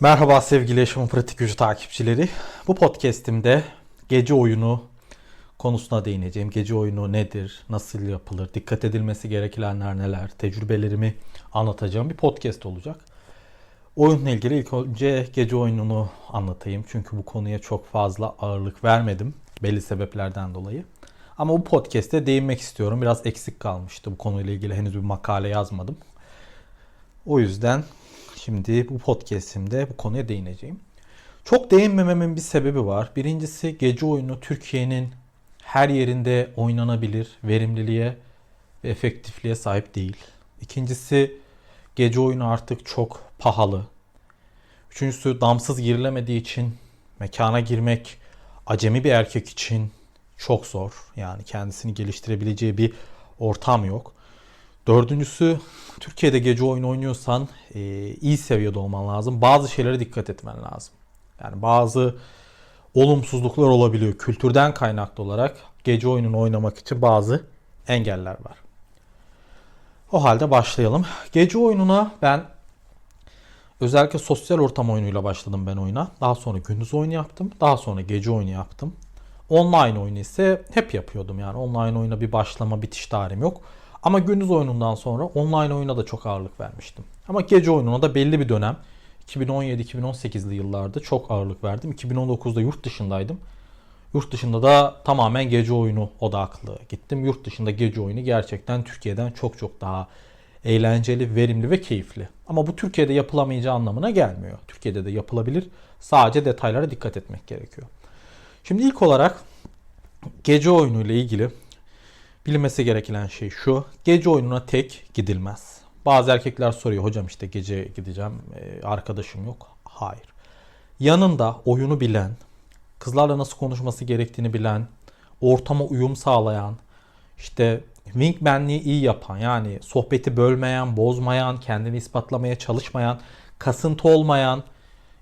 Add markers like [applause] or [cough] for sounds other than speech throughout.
Merhaba sevgili Yaşamın Pratik Gücü takipçileri. Bu podcast'imde gece oyunu konusuna değineceğim. Gece oyunu nedir, nasıl yapılır, dikkat edilmesi gerekenler neler, tecrübelerimi anlatacağım bir podcast olacak. Oyunla ilgili ilk önce gece oyununu anlatayım. Çünkü bu konuya çok fazla ağırlık vermedim belli sebeplerden dolayı. Ama bu podcast'te değinmek istiyorum. Biraz eksik kalmıştı bu konuyla ilgili henüz bir makale yazmadım. O yüzden Şimdi bu podcast'imde bu konuya değineceğim. Çok değinmememin bir sebebi var. Birincisi gece oyunu Türkiye'nin her yerinde oynanabilir verimliliğe ve efektifliğe sahip değil. İkincisi gece oyunu artık çok pahalı. Üçüncüsü damsız girilemediği için mekana girmek acemi bir erkek için çok zor. Yani kendisini geliştirebileceği bir ortam yok. Dördüncüsü Türkiye'de gece oyunu oynuyorsan e, iyi seviyede olman lazım. Bazı şeylere dikkat etmen lazım. Yani bazı olumsuzluklar olabiliyor. Kültürden kaynaklı olarak gece oyununu oynamak için bazı engeller var. O halde başlayalım. Gece oyununa ben özellikle sosyal ortam oyunuyla başladım ben oyuna. Daha sonra gündüz oyunu yaptım. Daha sonra gece oyunu yaptım. Online oyunu ise hep yapıyordum yani. Online oyuna bir başlama bitiş tarihim yok. Ama gündüz oyunundan sonra online oyuna da çok ağırlık vermiştim. Ama gece oyununa da belli bir dönem 2017-2018'li yıllarda çok ağırlık verdim. 2019'da yurt dışındaydım. Yurt dışında da tamamen gece oyunu odaklı gittim. Yurt dışında gece oyunu gerçekten Türkiye'den çok çok daha eğlenceli, verimli ve keyifli. Ama bu Türkiye'de yapılamayacağı anlamına gelmiyor. Türkiye'de de yapılabilir. Sadece detaylara dikkat etmek gerekiyor. Şimdi ilk olarak gece oyunu ile ilgili Bilinmesi gereken şey şu. Gece oyununa tek gidilmez. Bazı erkekler soruyor hocam işte gece gideceğim e, arkadaşım yok. Hayır. Yanında oyunu bilen, kızlarla nasıl konuşması gerektiğini bilen, ortama uyum sağlayan, işte wingmanliği iyi yapan yani sohbeti bölmeyen, bozmayan, kendini ispatlamaya çalışmayan, kasıntı olmayan,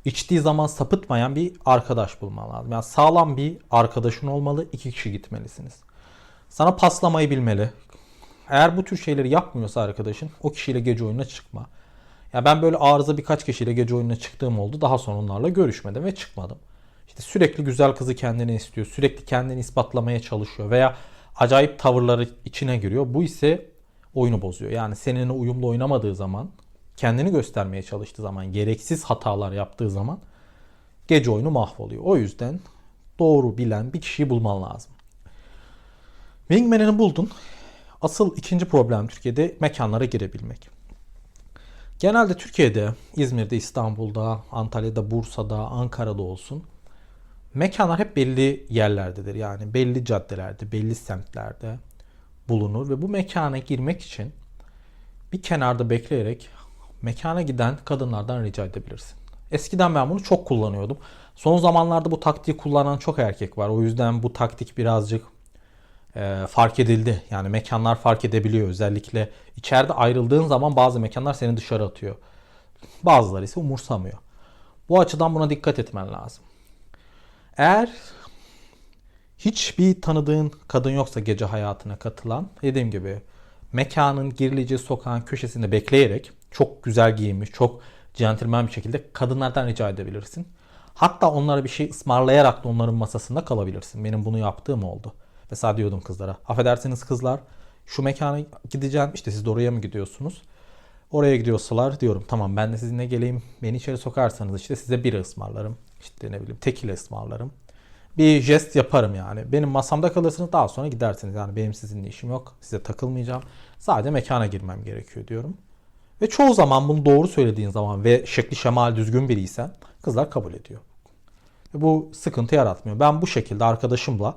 içtiği zaman sapıtmayan bir arkadaş bulman lazım. Yani sağlam bir arkadaşın olmalı, iki kişi gitmelisiniz. Sana paslamayı bilmeli. Eğer bu tür şeyleri yapmıyorsa arkadaşın o kişiyle gece oyununa çıkma. Ya ben böyle arıza birkaç kişiyle gece oyununa çıktığım oldu. Daha sonra onlarla görüşmedim ve çıkmadım. İşte sürekli güzel kızı kendine istiyor. Sürekli kendini ispatlamaya çalışıyor veya acayip tavırları içine giriyor. Bu ise oyunu bozuyor. Yani seninle uyumlu oynamadığı zaman, kendini göstermeye çalıştığı zaman, gereksiz hatalar yaptığı zaman gece oyunu mahvoluyor. O yüzden doğru bilen bir kişiyi bulman lazım. Wingman'ini buldun. Asıl ikinci problem Türkiye'de mekanlara girebilmek. Genelde Türkiye'de, İzmir'de, İstanbul'da, Antalya'da, Bursa'da, Ankara'da olsun mekanlar hep belli yerlerdedir. Yani belli caddelerde, belli semtlerde bulunur ve bu mekana girmek için bir kenarda bekleyerek mekana giden kadınlardan rica edebilirsin. Eskiden ben bunu çok kullanıyordum. Son zamanlarda bu taktiği kullanan çok erkek var. O yüzden bu taktik birazcık e, fark edildi. Yani mekanlar fark edebiliyor. Özellikle içeride ayrıldığın zaman bazı mekanlar seni dışarı atıyor. Bazıları ise umursamıyor. Bu açıdan buna dikkat etmen lazım. Eğer hiçbir tanıdığın kadın yoksa gece hayatına katılan dediğim gibi mekanın girileceği sokağın köşesinde bekleyerek çok güzel giyinmiş, çok centilmen bir şekilde kadınlardan rica edebilirsin. Hatta onlara bir şey ısmarlayarak da onların masasında kalabilirsin. Benim bunu yaptığım oldu. Mesela diyordum kızlara. Affedersiniz kızlar şu mekana gideceğim. İşte siz de oraya mı gidiyorsunuz? Oraya gidiyorsalar diyorum tamam ben de sizinle geleyim. Beni içeri sokarsanız işte size bir ısmarlarım. İşte ne bileyim tekile ısmarlarım. Bir jest yaparım yani. Benim masamda kalırsınız daha sonra gidersiniz. Yani benim sizinle işim yok. Size takılmayacağım. Sadece mekana girmem gerekiyor diyorum. Ve çoğu zaman bunu doğru söylediğin zaman ve şekli şemal düzgün biriysen kızlar kabul ediyor. Bu sıkıntı yaratmıyor. Ben bu şekilde arkadaşımla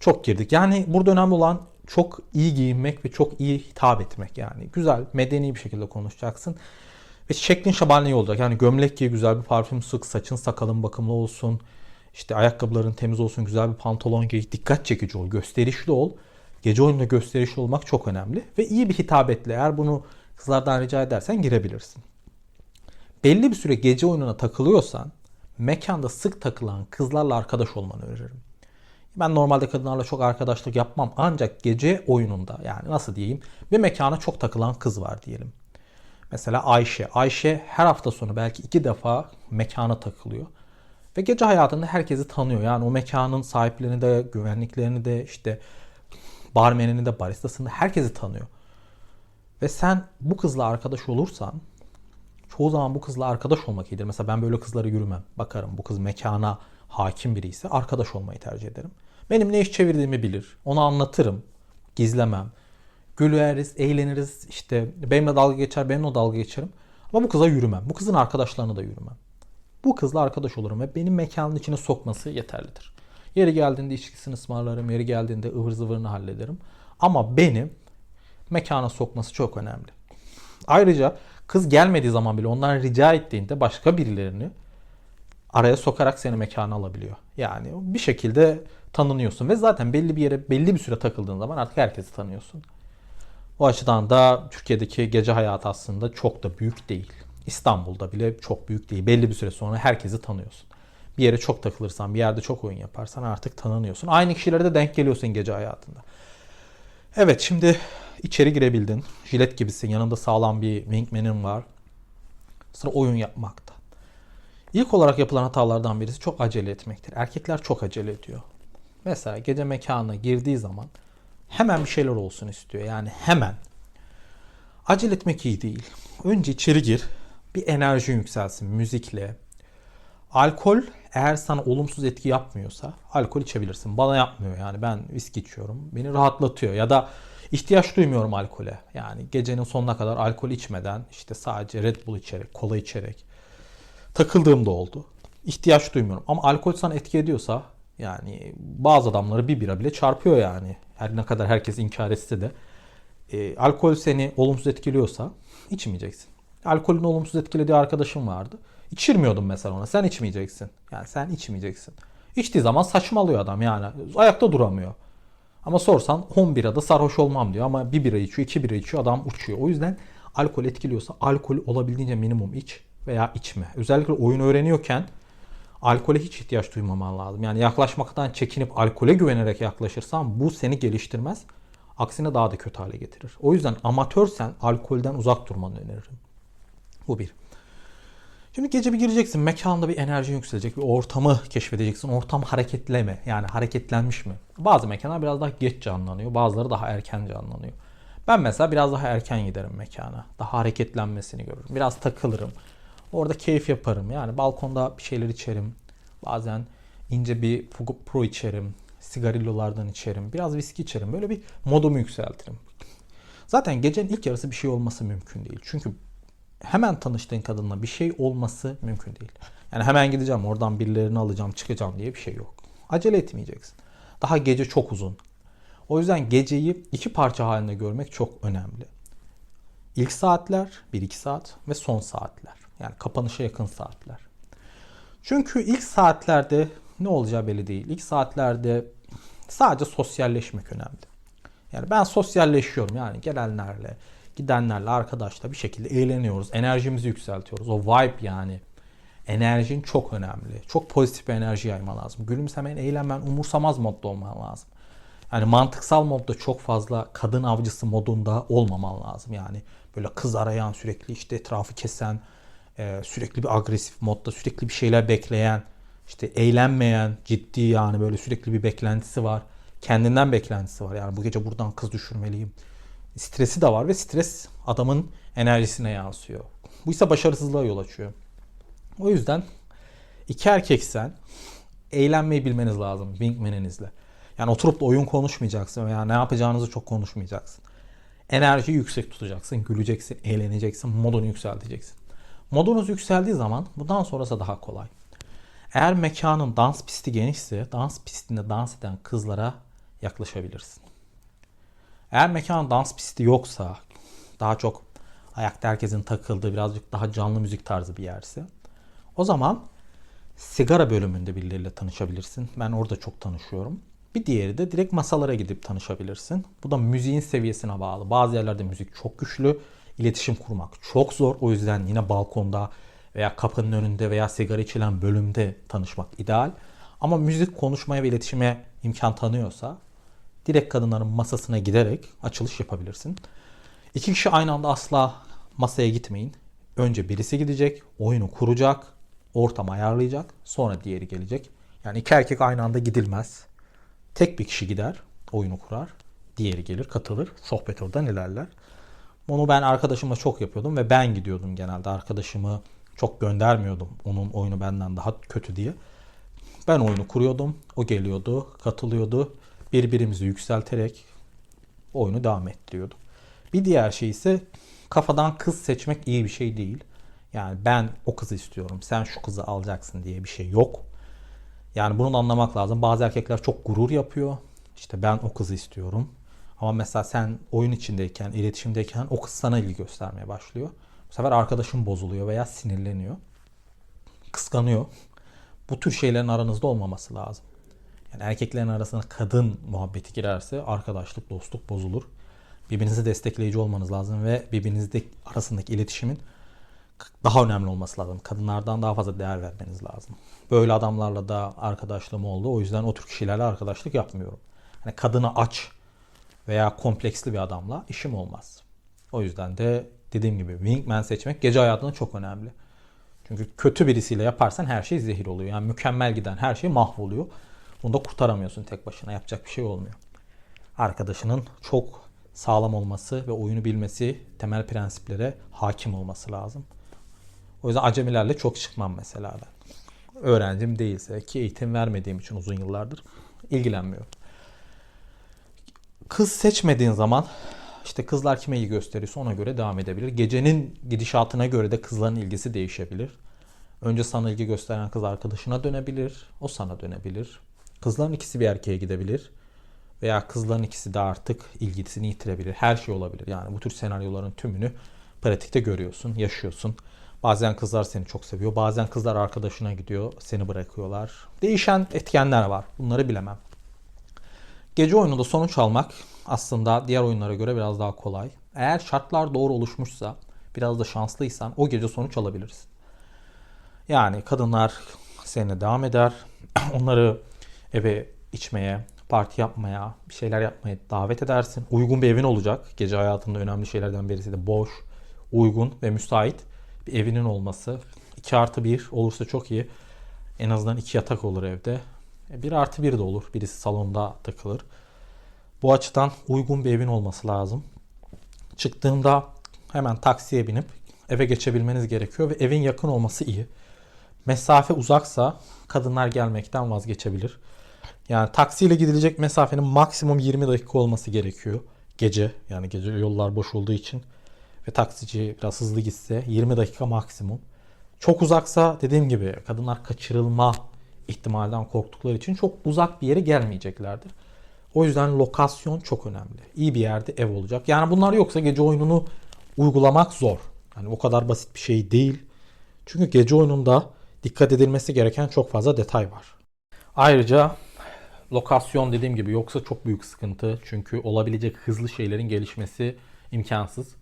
çok girdik. Yani burada önemli olan çok iyi giyinmek ve çok iyi hitap etmek yani. Güzel, medeni bir şekilde konuşacaksın. Ve şeklin iyi olacak. Yani gömlek giy, güzel bir parfüm sık, saçın sakalın bakımlı olsun. İşte ayakkabıların temiz olsun, güzel bir pantolon giy. Dikkat çekici ol, gösterişli ol. Gece oyununda gösterişli olmak çok önemli. Ve iyi bir hitabetle eğer bunu kızlardan rica edersen girebilirsin. Belli bir süre gece oyununa takılıyorsan mekanda sık takılan kızlarla arkadaş olmanı öneririm. Ben normalde kadınlarla çok arkadaşlık yapmam. Ancak gece oyununda yani nasıl diyeyim bir mekana çok takılan kız var diyelim. Mesela Ayşe. Ayşe her hafta sonu belki iki defa mekana takılıyor. Ve gece hayatında herkesi tanıyor. Yani o mekanın sahiplerini de, güvenliklerini de, işte barmenini de, baristasını da herkesi tanıyor. Ve sen bu kızla arkadaş olursan çoğu zaman bu kızla arkadaş olmak iyidir. Mesela ben böyle kızlara yürümem. Bakarım bu kız mekana hakim biri ise arkadaş olmayı tercih ederim. Benim ne iş çevirdiğimi bilir. Onu anlatırım. Gizlemem. Güleriz, eğleniriz. İşte benimle dalga geçer, benimle dalga geçerim. Ama bu kıza yürümem. Bu kızın arkadaşlarına da yürümem. Bu kızla arkadaş olurum ve benim mekanın içine sokması yeterlidir. Yeri geldiğinde içkisini ısmarlarım, yeri geldiğinde ıvır zıvırını hallederim. Ama beni mekana sokması çok önemli. Ayrıca kız gelmediği zaman bile ondan rica ettiğinde başka birilerini araya sokarak seni mekana alabiliyor. Yani bir şekilde tanınıyorsun ve zaten belli bir yere belli bir süre takıldığın zaman artık herkesi tanıyorsun. O açıdan da Türkiye'deki gece hayatı aslında çok da büyük değil. İstanbul'da bile çok büyük değil. Belli bir süre sonra herkesi tanıyorsun. Bir yere çok takılırsan, bir yerde çok oyun yaparsan artık tanınıyorsun. Aynı kişilere de denk geliyorsun gece hayatında. Evet şimdi içeri girebildin. Jilet gibisin. Yanında sağlam bir wingman'in var. Sıra oyun yapmakta. İlk olarak yapılan hatalardan birisi çok acele etmektir. Erkekler çok acele ediyor. Mesela gece mekanına girdiği zaman hemen bir şeyler olsun istiyor. Yani hemen. Acele etmek iyi değil. Önce içeri gir. Bir enerji yükselsin müzikle. Alkol eğer sana olumsuz etki yapmıyorsa alkol içebilirsin. Bana yapmıyor yani ben viski içiyorum. Beni rahatlatıyor ya da ihtiyaç duymuyorum alkole. Yani gecenin sonuna kadar alkol içmeden işte sadece Red Bull içerek, kola içerek takıldığım da oldu. İhtiyaç duymuyorum. Ama alkol sana etki ediyorsa yani bazı adamları bir bira bile çarpıyor yani. Her ne kadar herkes inkar etse de. E, alkol seni olumsuz etkiliyorsa içmeyeceksin. Alkolün olumsuz etkilediği arkadaşım vardı. İçirmiyordum mesela ona. Sen içmeyeceksin. Yani sen içmeyeceksin. İçtiği zaman saçmalıyor adam yani. Ayakta duramıyor. Ama sorsan 10 birada sarhoş olmam diyor ama bir bira içiyor, iki bira içiyor adam uçuyor. O yüzden alkol etkiliyorsa alkol olabildiğince minimum iç veya içme. Özellikle oyun öğreniyorken alkole hiç ihtiyaç duymaman lazım. Yani yaklaşmaktan çekinip alkole güvenerek yaklaşırsan bu seni geliştirmez. Aksine daha da kötü hale getirir. O yüzden amatörsen alkolden uzak durmanı öneririm. Bu bir. Şimdi gece bir gireceksin. Mekanda bir enerji yükselecek. Bir ortamı keşfedeceksin. Ortam hareketleme. Yani hareketlenmiş mi? Bazı mekanlar biraz daha geç canlanıyor. Bazıları daha erken canlanıyor. Ben mesela biraz daha erken giderim mekana. Daha hareketlenmesini görürüm. Biraz takılırım. Orada keyif yaparım. Yani balkonda bir şeyler içerim. Bazen ince bir Pro içerim. Sigarillolardan içerim. Biraz viski içerim. Böyle bir modumu yükseltirim. Zaten gecenin ilk yarısı bir şey olması mümkün değil. Çünkü hemen tanıştığın kadınla bir şey olması mümkün değil. Yani hemen gideceğim oradan birilerini alacağım çıkacağım diye bir şey yok. Acele etmeyeceksin. Daha gece çok uzun. O yüzden geceyi iki parça halinde görmek çok önemli. İlk saatler 1-2 saat ve son saatler. Yani kapanışa yakın saatler. Çünkü ilk saatlerde ne olacağı belli değil. İlk saatlerde sadece sosyalleşmek önemli. Yani ben sosyalleşiyorum yani gelenlerle, gidenlerle, arkadaşla bir şekilde eğleniyoruz. Enerjimizi yükseltiyoruz. O vibe yani. Enerjin çok önemli. Çok pozitif bir enerji yayman lazım. Gülümsemen, eğlenmen, umursamaz modda olman lazım. Yani mantıksal modda çok fazla kadın avcısı modunda olmaman lazım. Yani böyle kız arayan, sürekli işte etrafı kesen, e, sürekli bir agresif modda, sürekli bir şeyler bekleyen, işte eğlenmeyen, ciddi yani böyle sürekli bir beklentisi var. Kendinden beklentisi var. Yani bu gece buradan kız düşürmeliyim. Stresi de var ve stres adamın enerjisine yansıyor. Bu ise başarısızlığa yol açıyor. O yüzden iki erkeksen eğlenmeyi bilmeniz lazım wingman'inizle. Yani oturup da oyun konuşmayacaksın veya ne yapacağınızı çok konuşmayacaksın. Enerjiyi yüksek tutacaksın, güleceksin, eğleneceksin, modunu yükselteceksin. Modunuz yükseldiği zaman bundan sonrası daha kolay. Eğer mekanın dans pisti genişse dans pistinde dans eden kızlara yaklaşabilirsin. Eğer mekanın dans pisti yoksa daha çok ayakta herkesin takıldığı birazcık daha canlı müzik tarzı bir yerse o zaman sigara bölümünde birileriyle tanışabilirsin. Ben orada çok tanışıyorum. Bir diğeri de direkt masalara gidip tanışabilirsin. Bu da müziğin seviyesine bağlı. Bazı yerlerde müzik çok güçlü. İletişim kurmak çok zor. O yüzden yine balkonda veya kapının önünde veya sigara içilen bölümde tanışmak ideal. Ama müzik konuşmaya ve iletişime imkan tanıyorsa direkt kadınların masasına giderek açılış yapabilirsin. İki kişi aynı anda asla masaya gitmeyin. Önce birisi gidecek, oyunu kuracak, ortam ayarlayacak, sonra diğeri gelecek. Yani iki erkek aynı anda gidilmez. Tek bir kişi gider, oyunu kurar, diğeri gelir, katılır, sohbet oradan ilerler. Bunu ben arkadaşımla çok yapıyordum ve ben gidiyordum genelde. Arkadaşımı çok göndermiyordum onun oyunu benden daha kötü diye. Ben oyunu kuruyordum, o geliyordu, katılıyordu. Birbirimizi yükselterek oyunu devam ettiriyorduk. Bir diğer şey ise kafadan kız seçmek iyi bir şey değil. Yani ben o kızı istiyorum, sen şu kızı alacaksın diye bir şey yok. Yani bunu anlamak lazım. Bazı erkekler çok gurur yapıyor. İşte ben o kızı istiyorum. Ama mesela sen oyun içindeyken, iletişimdeyken o kız sana ilgi göstermeye başlıyor. Bu sefer arkadaşın bozuluyor veya sinirleniyor. Kıskanıyor. Bu tür şeylerin aranızda olmaması lazım. Yani erkeklerin arasına kadın muhabbeti girerse arkadaşlık, dostluk bozulur. Birbirinizi destekleyici olmanız lazım ve birbirinizde arasındaki iletişimin daha önemli olması lazım. Kadınlardan daha fazla değer vermeniz lazım. Böyle adamlarla da arkadaşlığım oldu. O yüzden o tür kişilerle arkadaşlık yapmıyorum. Hani kadını aç veya kompleksli bir adamla işim olmaz. O yüzden de dediğim gibi wingman seçmek gece hayatında çok önemli. Çünkü kötü birisiyle yaparsan her şey zehir oluyor. Yani mükemmel giden her şey mahvoluyor. Bunu da kurtaramıyorsun tek başına. Yapacak bir şey olmuyor. Arkadaşının çok sağlam olması ve oyunu bilmesi, temel prensiplere hakim olması lazım. O yüzden acemilerle çok çıkmam mesela ben. Öğrencim değilse ki eğitim vermediğim için uzun yıllardır ilgilenmiyorum. Kız seçmediğin zaman işte kızlar kime iyi gösteriyorsa ona göre devam edebilir. Gecenin gidişatına göre de kızların ilgisi değişebilir. Önce sana ilgi gösteren kız arkadaşına dönebilir. O sana dönebilir. Kızların ikisi bir erkeğe gidebilir. Veya kızların ikisi de artık ilgisini yitirebilir. Her şey olabilir. Yani bu tür senaryoların tümünü pratikte görüyorsun, yaşıyorsun. Bazen kızlar seni çok seviyor. Bazen kızlar arkadaşına gidiyor, seni bırakıyorlar. Değişen etkenler var. Bunları bilemem. Gece oyununda sonuç almak aslında diğer oyunlara göre biraz daha kolay. Eğer şartlar doğru oluşmuşsa, biraz da şanslıysan o gece sonuç alabilirsin. Yani kadınlar seninle devam eder. [clears throat] Onları eve içmeye, parti yapmaya, bir şeyler yapmaya davet edersin. Uygun bir evin olacak. Gece hayatında önemli şeylerden birisi de boş, uygun ve müsait bir evinin olması. 2 artı 1 olursa çok iyi. En azından iki yatak olur evde. 1 artı 1 de olur. Birisi salonda takılır. Bu açıdan uygun bir evin olması lazım. Çıktığında hemen taksiye binip eve geçebilmeniz gerekiyor ve evin yakın olması iyi. Mesafe uzaksa kadınlar gelmekten vazgeçebilir. Yani taksiyle gidilecek mesafenin maksimum 20 dakika olması gerekiyor. Gece yani gece yollar boş olduğu için ve taksici biraz hızlı gitse 20 dakika maksimum. Çok uzaksa dediğim gibi kadınlar kaçırılma ihtimalinden korktukları için çok uzak bir yere gelmeyeceklerdir. O yüzden lokasyon çok önemli. İyi bir yerde ev olacak. Yani bunlar yoksa gece oyununu uygulamak zor. Yani o kadar basit bir şey değil. Çünkü gece oyununda dikkat edilmesi gereken çok fazla detay var. Ayrıca lokasyon dediğim gibi yoksa çok büyük sıkıntı. Çünkü olabilecek hızlı şeylerin gelişmesi imkansız.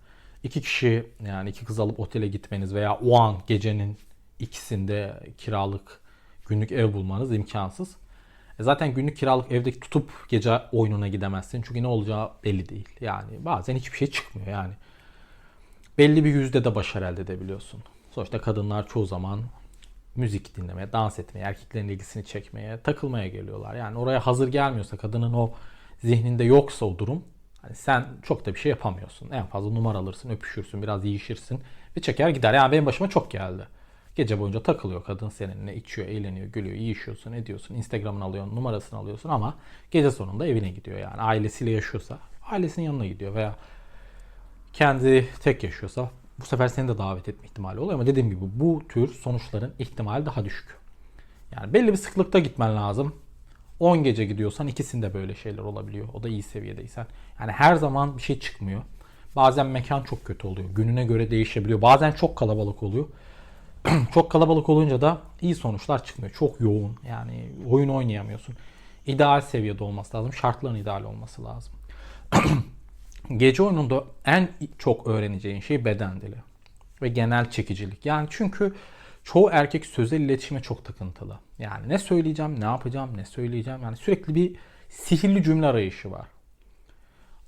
İki kişi yani iki kız alıp otele gitmeniz veya o an gecenin ikisinde kiralık günlük ev bulmanız imkansız. E zaten günlük kiralık evde tutup gece oyununa gidemezsin. Çünkü ne olacağı belli değil. Yani bazen hiçbir şey çıkmıyor yani. Belli bir yüzde de başarı elde edebiliyorsun. Sonuçta kadınlar çoğu zaman müzik dinlemeye, dans etmeye, erkeklerin ilgisini çekmeye, takılmaya geliyorlar. Yani oraya hazır gelmiyorsa, kadının o zihninde yoksa o durum, hani sen çok da bir şey yapamıyorsun. En fazla numara alırsın, öpüşürsün, biraz yiyişirsin ve çeker gider. Yani benim başıma çok geldi. Gece boyunca takılıyor kadın seninle, içiyor, eğleniyor, gülüyor, yiyişiyorsun, ediyorsun, Instagram'ını alıyorsun, numarasını alıyorsun ama gece sonunda evine gidiyor yani. Ailesiyle yaşıyorsa ailesinin yanına gidiyor veya kendi tek yaşıyorsa bu sefer seni de davet etme ihtimali oluyor ama dediğim gibi bu tür sonuçların ihtimali daha düşük. Yani belli bir sıklıkta gitmen lazım. 10 gece gidiyorsan ikisinde böyle şeyler olabiliyor. O da iyi seviyedeysen. Yani her zaman bir şey çıkmıyor. Bazen mekan çok kötü oluyor. Gününe göre değişebiliyor. Bazen çok kalabalık oluyor. [clears throat] çok kalabalık olunca da iyi sonuçlar çıkmıyor. Çok yoğun. Yani oyun oynayamıyorsun. İdeal seviyede olması lazım. Şartların ideal olması lazım. [clears throat] Gece oyununda en çok öğreneceğin şey beden dili ve genel çekicilik. Yani çünkü çoğu erkek sözel iletişime çok takıntılı. Yani ne söyleyeceğim, ne yapacağım, ne söyleyeceğim. Yani sürekli bir sihirli cümle arayışı var.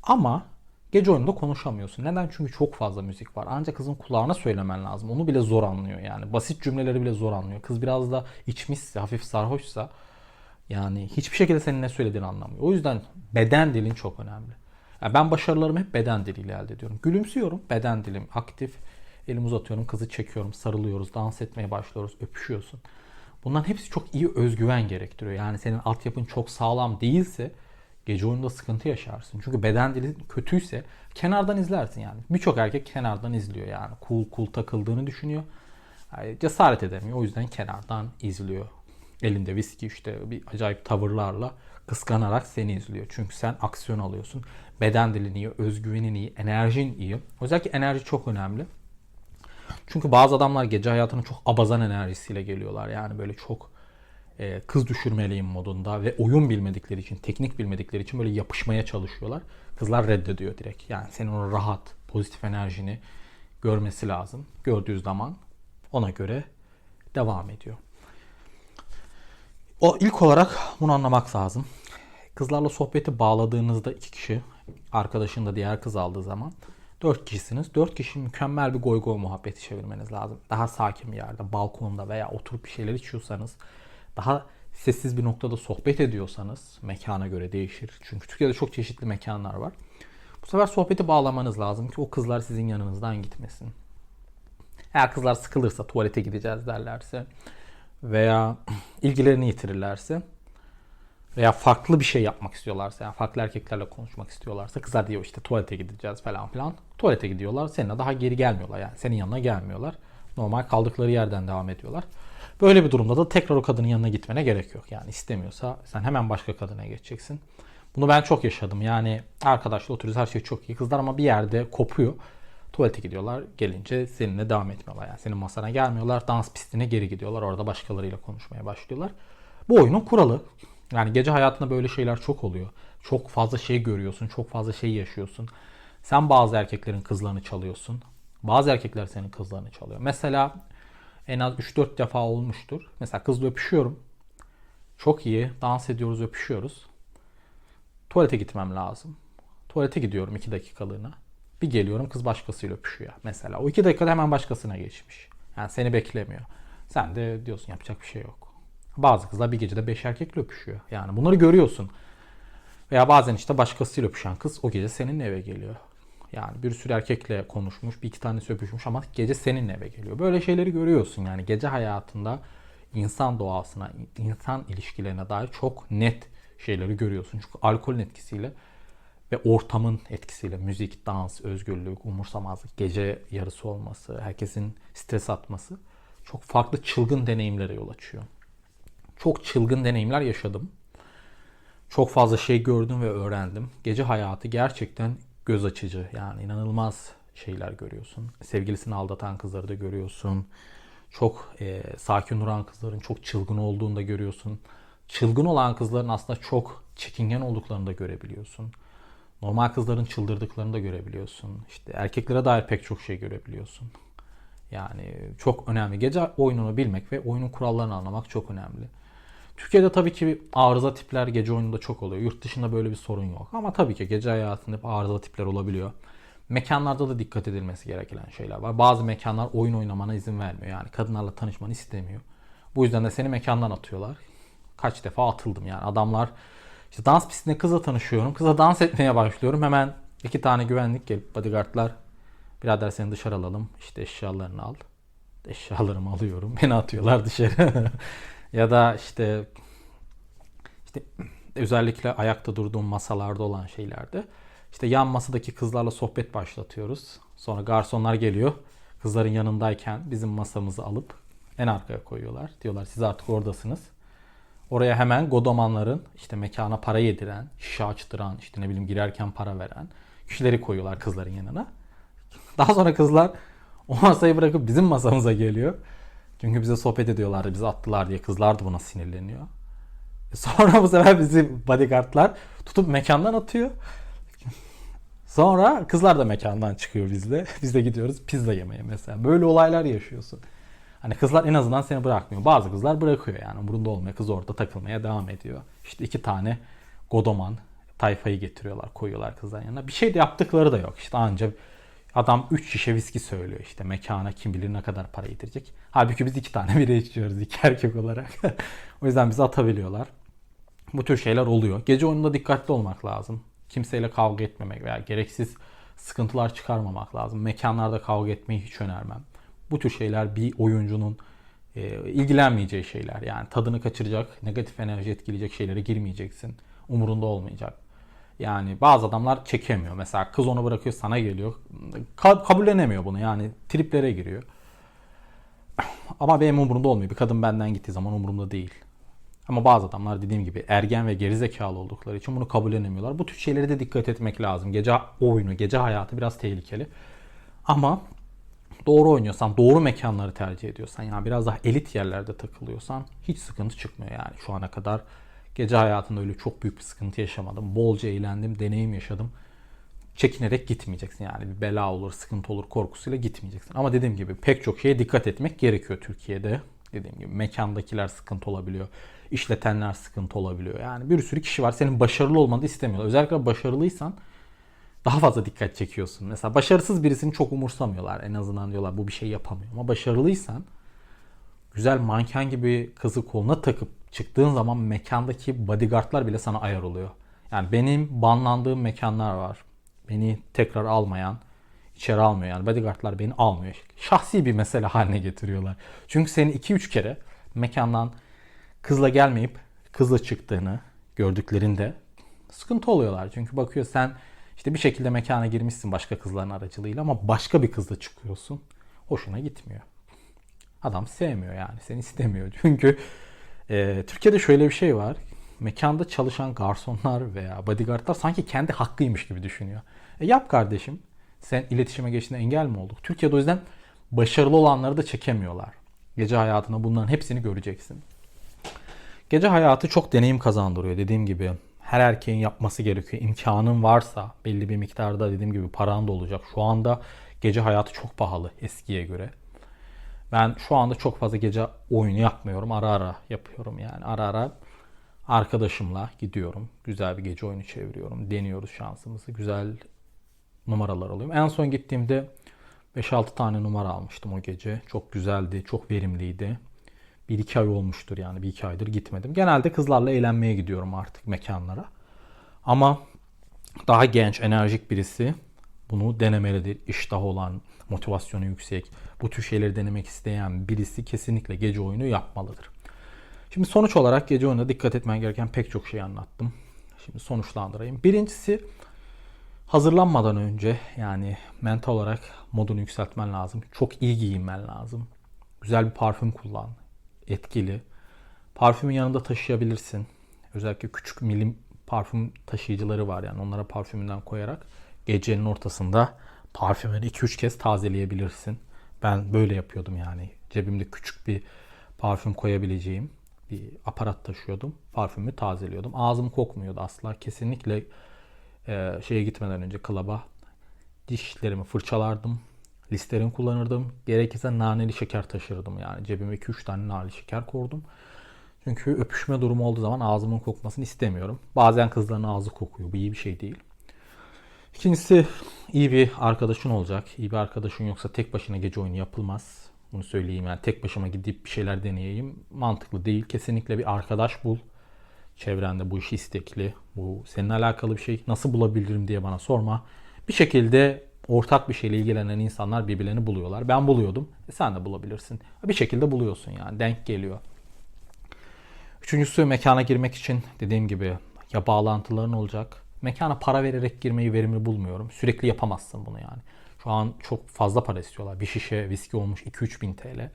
Ama Gece oyununda konuşamıyorsun. Neden? Çünkü çok fazla müzik var. Ancak kızın kulağına söylemen lazım. Onu bile zor anlıyor yani. Basit cümleleri bile zor anlıyor. Kız biraz da içmişse, hafif sarhoşsa yani hiçbir şekilde senin ne söylediğini anlamıyor. O yüzden beden dilin çok önemli. Yani ben başarılarımı hep beden diliyle elde ediyorum. Gülümsüyorum, beden dilim aktif. Elimi uzatıyorum, kızı çekiyorum, sarılıyoruz, dans etmeye başlıyoruz, öpüşüyorsun. Bunların hepsi çok iyi özgüven gerektiriyor. Yani senin altyapın çok sağlam değilse gece oyununda sıkıntı yaşarsın. Çünkü beden dili kötüyse kenardan izlersin yani. Birçok erkek kenardan izliyor yani. Cool cool takıldığını düşünüyor. Yani cesaret edemiyor. O yüzden kenardan izliyor. Elinde viski işte bir acayip tavırlarla kıskanarak seni izliyor. Çünkü sen aksiyon alıyorsun. Beden dilin iyi, özgüvenin iyi, enerjin iyi. Özellikle enerji çok önemli. Çünkü bazı adamlar gece hayatına çok abazan enerjisiyle geliyorlar. Yani böyle çok e, kız düşürmeliyim modunda ve oyun bilmedikleri için, teknik bilmedikleri için böyle yapışmaya çalışıyorlar. Kızlar reddediyor direkt. Yani senin o rahat, pozitif enerjini görmesi lazım. Gördüğü zaman ona göre devam ediyor. O ilk olarak bunu anlamak lazım. Kızlarla sohbeti bağladığınızda iki kişi, arkadaşın da diğer kız aldığı zaman dört kişisiniz. Dört kişi mükemmel bir goy goy muhabbeti çevirmeniz lazım. Daha sakin bir yerde, balkonda veya oturup bir şeyler içiyorsanız, daha sessiz bir noktada sohbet ediyorsanız mekana göre değişir. Çünkü Türkiye'de çok çeşitli mekanlar var. Bu sefer sohbeti bağlamanız lazım ki o kızlar sizin yanınızdan gitmesin. Eğer kızlar sıkılırsa tuvalete gideceğiz derlerse veya [clears throat] ilgilerini yitirirlerse veya farklı bir şey yapmak istiyorlarsa yani farklı erkeklerle konuşmak istiyorlarsa kızlar diyor işte tuvalete gideceğiz falan filan. Tuvalete gidiyorlar. Seninle daha geri gelmiyorlar yani. Senin yanına gelmiyorlar. Normal kaldıkları yerden devam ediyorlar. Böyle bir durumda da tekrar o kadının yanına gitmene gerek yok. Yani istemiyorsa sen hemen başka kadına geçeceksin. Bunu ben çok yaşadım. Yani arkadaşla oturuyoruz her şey çok iyi. Kızlar ama bir yerde kopuyor. Tuvalete gidiyorlar. Gelince seninle devam etmiyorlar. Yani senin masana gelmiyorlar. Dans pistine geri gidiyorlar. Orada başkalarıyla konuşmaya başlıyorlar. Bu oyunun kuralı. Yani gece hayatında böyle şeyler çok oluyor. Çok fazla şey görüyorsun. Çok fazla şey yaşıyorsun. Sen bazı erkeklerin kızlarını çalıyorsun. Bazı erkekler senin kızlarını çalıyor. Mesela en az 3-4 defa olmuştur. Mesela kızla öpüşüyorum. Çok iyi. Dans ediyoruz, öpüşüyoruz. Tuvalete gitmem lazım. Tuvalete gidiyorum 2 dakikalığına. Bir geliyorum kız başkasıyla öpüşüyor. Mesela o 2 dakikada hemen başkasına geçmiş. Yani seni beklemiyor. Sen de diyorsun yapacak bir şey yok. Bazı kızlar bir gecede 5 erkekle öpüşüyor. Yani bunları görüyorsun. Veya bazen işte başkasıyla öpüşen kız o gece seninle eve geliyor. Yani bir sürü erkekle konuşmuş, bir iki tanesi öpüşmüş ama gece seninle eve geliyor. Böyle şeyleri görüyorsun yani gece hayatında insan doğasına, insan ilişkilerine dair çok net şeyleri görüyorsun. Çünkü alkolün etkisiyle ve ortamın etkisiyle müzik, dans, özgürlük, umursamazlık, gece yarısı olması, herkesin stres atması çok farklı çılgın deneyimlere yol açıyor. Çok çılgın deneyimler yaşadım. Çok fazla şey gördüm ve öğrendim. Gece hayatı gerçekten göz açıcı. Yani inanılmaz şeyler görüyorsun. Sevgilisini aldatan kızları da görüyorsun. Çok e, sakin duran kızların çok çılgın olduğunu da görüyorsun. Çılgın olan kızların aslında çok çekingen olduklarını da görebiliyorsun. Normal kızların çıldırdıklarını da görebiliyorsun. İşte erkeklere dair pek çok şey görebiliyorsun. Yani çok önemli. Gece oyununu bilmek ve oyunun kurallarını anlamak çok önemli. Türkiye'de tabii ki arıza tipler gece oyununda çok oluyor. Yurt dışında böyle bir sorun yok. Ama tabii ki gece hayatında hep arıza tipler olabiliyor. Mekanlarda da dikkat edilmesi gereken şeyler var. Bazı mekanlar oyun oynamana izin vermiyor. Yani kadınlarla tanışmanı istemiyor. Bu yüzden de seni mekandan atıyorlar. Kaç defa atıldım yani. Adamlar işte dans pistinde kızla tanışıyorum. Kıza dans etmeye başlıyorum. Hemen iki tane güvenlik gelip bodyguardlar birader seni dışarı alalım. İşte eşyalarını al. Eşyalarımı alıyorum. [laughs] Beni atıyorlar dışarı. [laughs] ya da işte işte özellikle ayakta durduğum masalarda olan şeylerde işte yan masadaki kızlarla sohbet başlatıyoruz. Sonra garsonlar geliyor. Kızların yanındayken bizim masamızı alıp en arkaya koyuyorlar. Diyorlar siz artık oradasınız. Oraya hemen godomanların işte mekana para yediren, şişe açtıran, işte ne bileyim girerken para veren kişileri koyuyorlar kızların yanına. Daha sonra kızlar o masayı bırakıp bizim masamıza geliyor. Çünkü bize sohbet ediyorlardı, bizi attılar diye kızlar da buna sinirleniyor. E Sonra bu sefer bizi bodyguardlar tutup mekandan atıyor. Sonra kızlar da mekandan çıkıyor bizle. [laughs] Biz de gidiyoruz pizza yemeye mesela. Böyle olaylar yaşıyorsun. Hani kızlar en azından seni bırakmıyor. Bazı kızlar bırakıyor yani. Umurunda olmuyor. Kız orada takılmaya devam ediyor. İşte iki tane godoman tayfayı getiriyorlar, koyuyorlar kızların yanına. Bir şey de yaptıkları da yok. İşte anca adam 3 şişe viski söylüyor işte mekana kim bilir ne kadar para yedirecek. Halbuki biz iki tane [laughs] bira içiyoruz iki erkek olarak. [laughs] o yüzden bizi atabiliyorlar. Bu tür şeyler oluyor. Gece oyununda dikkatli olmak lazım. Kimseyle kavga etmemek veya gereksiz sıkıntılar çıkarmamak lazım. Mekanlarda kavga etmeyi hiç önermem. Bu tür şeyler bir oyuncunun e, ilgilenmeyeceği şeyler. Yani tadını kaçıracak, negatif enerji etkileyecek şeylere girmeyeceksin. Umurunda olmayacak. Yani bazı adamlar çekemiyor. Mesela kız onu bırakıyor sana geliyor. Ka- kabullenemiyor bunu yani triplere giriyor. Ama benim umurumda olmuyor. Bir kadın benden gittiği zaman umurumda değil. Ama bazı adamlar dediğim gibi ergen ve gerizekalı oldukları için bunu kabullenemiyorlar. Bu tür şeylere de dikkat etmek lazım. Gece oyunu, gece hayatı biraz tehlikeli. Ama doğru oynuyorsan, doğru mekanları tercih ediyorsan, yani biraz daha elit yerlerde takılıyorsan hiç sıkıntı çıkmıyor yani. Şu ana kadar gece hayatında öyle çok büyük bir sıkıntı yaşamadım. Bolca eğlendim, deneyim yaşadım. Çekinerek gitmeyeceksin yani. Bir bela olur, sıkıntı olur korkusuyla gitmeyeceksin. Ama dediğim gibi pek çok şeye dikkat etmek gerekiyor Türkiye'de. Dediğim gibi mekandakiler sıkıntı olabiliyor. işletenler sıkıntı olabiliyor. Yani bir sürü kişi var. Senin başarılı olmanı istemiyorlar. Özellikle başarılıysan daha fazla dikkat çekiyorsun. Mesela başarısız birisini çok umursamıyorlar. En azından diyorlar bu bir şey yapamıyor. Ama başarılıysan güzel manken gibi kızı koluna takıp çıktığın zaman mekandaki bodyguardlar bile sana ayar oluyor. Yani benim banlandığım mekanlar var. Beni tekrar almayan, içeri almıyor. Yani bodyguardlar beni almıyor. Şahsi bir mesele haline getiriyorlar. Çünkü seni 2-3 kere mekandan kızla gelmeyip kızla çıktığını gördüklerinde sıkıntı oluyorlar. Çünkü bakıyor sen işte bir şekilde mekana girmişsin başka kızların aracılığıyla ama başka bir kızla çıkıyorsun. Hoşuna gitmiyor. Adam sevmiyor yani. Seni istemiyor. [laughs] Çünkü e, Türkiye'de şöyle bir şey var. Mekanda çalışan garsonlar veya bodyguardlar sanki kendi hakkıymış gibi düşünüyor. E yap kardeşim. Sen iletişime geçtiğinde engel mi olduk? Türkiye'de o yüzden başarılı olanları da çekemiyorlar. Gece hayatında bunların hepsini göreceksin. Gece hayatı çok deneyim kazandırıyor dediğim gibi. Her erkeğin yapması gerekiyor. İmkanın varsa belli bir miktarda dediğim gibi paran da olacak. Şu anda gece hayatı çok pahalı eskiye göre. Ben şu anda çok fazla gece oyunu yapmıyorum. Ara ara yapıyorum yani. Ara ara arkadaşımla gidiyorum. Güzel bir gece oyunu çeviriyorum. Deniyoruz şansımızı. Güzel numaralar alıyorum. En son gittiğimde 5-6 tane numara almıştım o gece. Çok güzeldi, çok verimliydi. Bir iki ay olmuştur yani bir iki aydır gitmedim. Genelde kızlarla eğlenmeye gidiyorum artık mekanlara. Ama daha genç, enerjik birisi bunu denemelidir. İştah olan, motivasyonu yüksek, bu tür şeyleri denemek isteyen birisi kesinlikle gece oyunu yapmalıdır. Şimdi sonuç olarak gece oyununa dikkat etmen gereken pek çok şey anlattım. Şimdi sonuçlandırayım. Birincisi hazırlanmadan önce yani mental olarak modunu yükseltmen lazım. Çok iyi giyinmen lazım. Güzel bir parfüm kullan. Etkili. Parfümün yanında taşıyabilirsin. Özellikle küçük milim parfüm taşıyıcıları var yani onlara parfümünden koyarak gecenin ortasında parfümünü 2-3 kez tazeleyebilirsin. Ben böyle yapıyordum yani. Cebimde küçük bir parfüm koyabileceğim bir aparat taşıyordum. Parfümü tazeliyordum. Ağzım kokmuyordu asla. Kesinlikle e, şeye gitmeden önce klaba dişlerimi fırçalardım. Listerin kullanırdım. Gerekirse naneli şeker taşırdım yani. Cebime 2-3 tane naneli şeker koydum. Çünkü öpüşme durumu olduğu zaman ağzımın kokmasını istemiyorum. Bazen kızların ağzı kokuyor. Bu iyi bir şey değil. İkincisi iyi bir arkadaşın olacak. İyi bir arkadaşın yoksa tek başına gece oyunu yapılmaz. Bunu söyleyeyim yani tek başıma gidip bir şeyler deneyeyim. Mantıklı değil. Kesinlikle bir arkadaş bul. Çevrende bu işi istekli. Bu seninle alakalı bir şey. Nasıl bulabilirim diye bana sorma. Bir şekilde ortak bir şeyle ilgilenen insanlar birbirlerini buluyorlar. Ben buluyordum. E sen de bulabilirsin. Bir şekilde buluyorsun yani. Denk geliyor. Üçüncüsü mekana girmek için dediğim gibi ya bağlantıların olacak. Mekana para vererek girmeyi verimli bulmuyorum. Sürekli yapamazsın bunu yani. Şu an çok fazla para istiyorlar. Bir şişe viski olmuş 2-3 bin TL.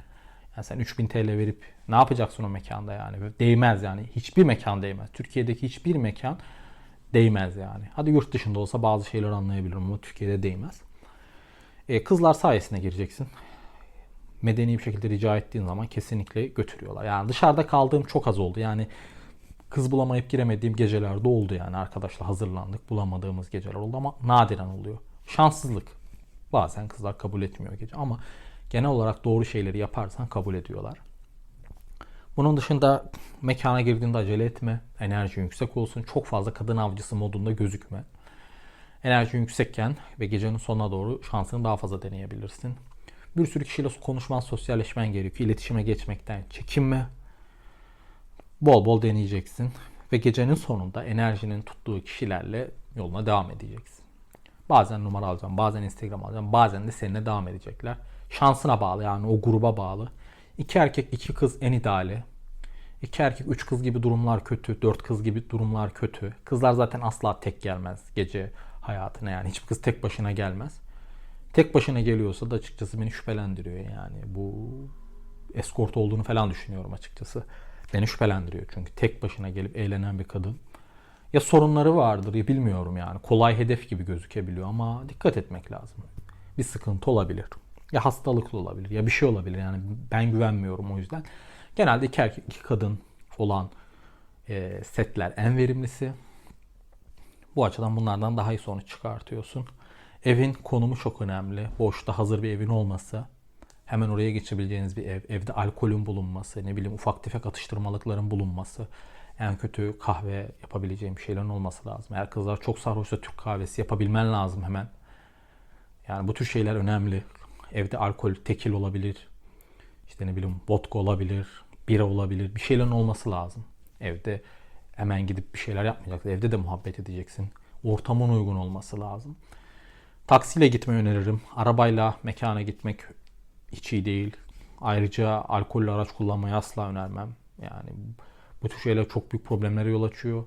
Yani sen 3000 TL verip ne yapacaksın o mekanda yani? Değmez yani. Hiçbir mekan değmez. Türkiye'deki hiçbir mekan değmez yani. Hadi yurt dışında olsa bazı şeyler anlayabilirim ama Türkiye'de değmez. E, kızlar sayesinde gireceksin. Medeni bir şekilde rica ettiğin zaman kesinlikle götürüyorlar. Yani dışarıda kaldığım çok az oldu. Yani kız bulamayıp giremediğim gecelerde oldu yani. Arkadaşla hazırlandık. Bulamadığımız geceler oldu ama nadiren oluyor. Şanssızlık. Bazen kızlar kabul etmiyor gece ama genel olarak doğru şeyleri yaparsan kabul ediyorlar. Bunun dışında Mekana girdiğinde acele etme. Enerji yüksek olsun. Çok fazla kadın avcısı modunda gözükme. Enerji yüksekken ve gecenin sonuna doğru şansını daha fazla deneyebilirsin. Bir sürü kişiyle konuşman, sosyalleşmen gerekiyor. İletişime geçmekten çekinme. Bol bol deneyeceksin. Ve gecenin sonunda enerjinin tuttuğu kişilerle yoluna devam edeceksin. Bazen numara alacağım, bazen Instagram alacağım, bazen de seninle devam edecekler. Şansına bağlı yani o gruba bağlı. İki erkek, iki kız en ideali. İki erkek, üç kız gibi durumlar kötü. Dört kız gibi durumlar kötü. Kızlar zaten asla tek gelmez gece hayatına yani. Hiçbir kız tek başına gelmez. Tek başına geliyorsa da açıkçası beni şüphelendiriyor yani. Bu eskort olduğunu falan düşünüyorum açıkçası. Beni şüphelendiriyor çünkü tek başına gelip eğlenen bir kadın. Ya sorunları vardır ya bilmiyorum yani. Kolay hedef gibi gözükebiliyor ama dikkat etmek lazım. Bir sıkıntı olabilir. Ya hastalıklı olabilir ya bir şey olabilir yani ben güvenmiyorum o yüzden. Genelde iki erkek iki kadın olan e, setler en verimlisi. Bu açıdan bunlardan daha iyi sonuç çıkartıyorsun. Evin konumu çok önemli. Boşta hazır bir evin olması. Hemen oraya geçebileceğiniz bir ev. Evde alkolün bulunması, ne bileyim ufak tefek atıştırmalıkların bulunması. En kötü kahve yapabileceğim şeylerin olması lazım. Eğer kızlar çok sarhoşsa Türk kahvesi yapabilmen lazım hemen. Yani bu tür şeyler önemli. Evde alkol, tekil olabilir. İşte ne bileyim vodka olabilir, bira olabilir. Bir şeylerin olması lazım. Evde hemen gidip bir şeyler yapmayacaksın. Evde de muhabbet edeceksin. Ortamın uygun olması lazım. Taksiyle gitmeyi öneririm. Arabayla mekana gitmek hiç iyi değil. Ayrıca alkollü araç kullanmayı asla önermem. Yani bu tür şeyler çok büyük problemlere yol açıyor.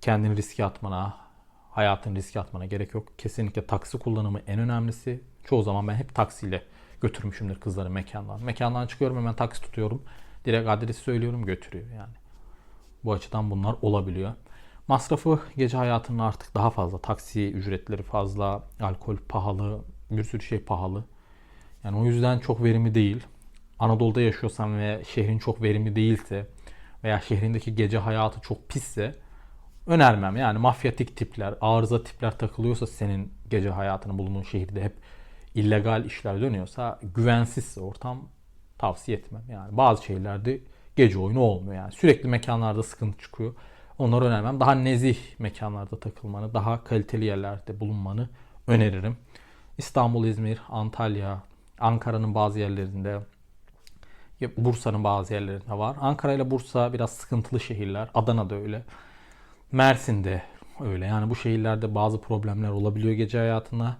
Kendini riske atmana, hayatını riske atmana gerek yok. Kesinlikle taksi kullanımı en önemlisi. Çoğu zaman ben hep taksiyle götürmüşümdür kızları mekandan. Mekandan çıkıyorum hemen taksi tutuyorum. Direkt adresi söylüyorum götürüyor yani. Bu açıdan bunlar olabiliyor. Masrafı gece hayatının artık daha fazla. Taksi ücretleri fazla, alkol pahalı, bir sürü şey pahalı. Yani o yüzden çok verimli değil. Anadolu'da yaşıyorsan ve şehrin çok verimli değilse veya şehrindeki gece hayatı çok pisse önermem. Yani mafyatik tipler, arıza tipler takılıyorsa senin gece hayatını bulunduğun şehirde hep illegal işler dönüyorsa güvensizse ortam tavsiye etmem. Yani bazı şehirlerde gece oyunu olmuyor yani. Sürekli mekanlarda sıkıntı çıkıyor. Onları önermem. Daha nezih mekanlarda takılmanı, daha kaliteli yerlerde bulunmanı öneririm. İstanbul, İzmir, Antalya, Ankara'nın bazı yerlerinde, Bursa'nın bazı yerlerinde var. Ankara ile Bursa biraz sıkıntılı şehirler. Adana'da öyle. Mersin'de öyle. Yani bu şehirlerde bazı problemler olabiliyor gece hayatında.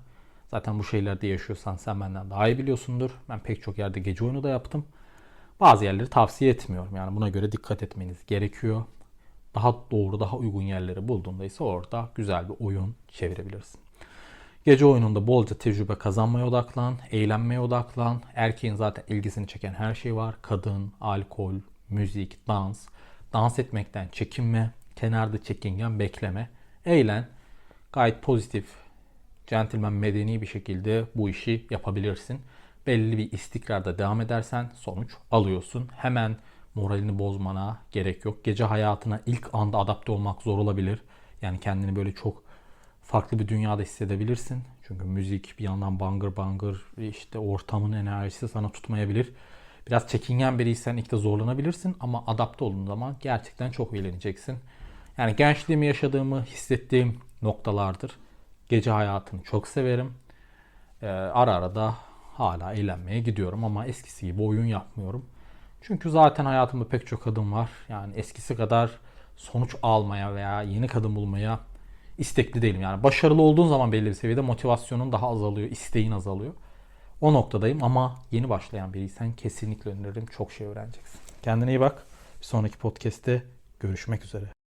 Zaten bu şehirlerde yaşıyorsan sen benden daha iyi biliyorsundur. Ben pek çok yerde gece oyunu da yaptım. Bazı yerleri tavsiye etmiyorum. Yani buna göre dikkat etmeniz gerekiyor. Daha doğru, daha uygun yerleri bulduğunda ise orada güzel bir oyun çevirebilirsin. Gece oyununda bolca tecrübe kazanmaya odaklan, eğlenmeye odaklan. Erkeğin zaten ilgisini çeken her şey var. Kadın, alkol, müzik, dans. Dans etmekten çekinme. Kenarda çekingen bekleme. Eğlen. Gayet pozitif, centilmen, medeni bir şekilde bu işi yapabilirsin. Belli bir istikrarda devam edersen sonuç alıyorsun. Hemen moralini bozmana gerek yok. Gece hayatına ilk anda adapte olmak zor olabilir. Yani kendini böyle çok farklı bir dünyada hissedebilirsin. Çünkü müzik bir yandan bangır bangır işte ortamın enerjisi sana tutmayabilir. Biraz çekingen biriysen ilk de zorlanabilirsin ama adapte olduğun zaman gerçekten çok eğleneceksin. Yani gençliğimi yaşadığımı hissettiğim noktalardır. Gece hayatını çok severim. Ee, ara ara da hala eğlenmeye gidiyorum ama eskisi gibi oyun yapmıyorum. Çünkü zaten hayatımda pek çok kadın var. Yani eskisi kadar sonuç almaya veya yeni kadın bulmaya istekli değilim. Yani başarılı olduğun zaman belli bir seviyede motivasyonun daha azalıyor, isteğin azalıyor. O noktadayım ama yeni başlayan biriysen kesinlikle öneririm. Çok şey öğreneceksin. Kendine iyi bak. Bir sonraki podcast'te görüşmek üzere.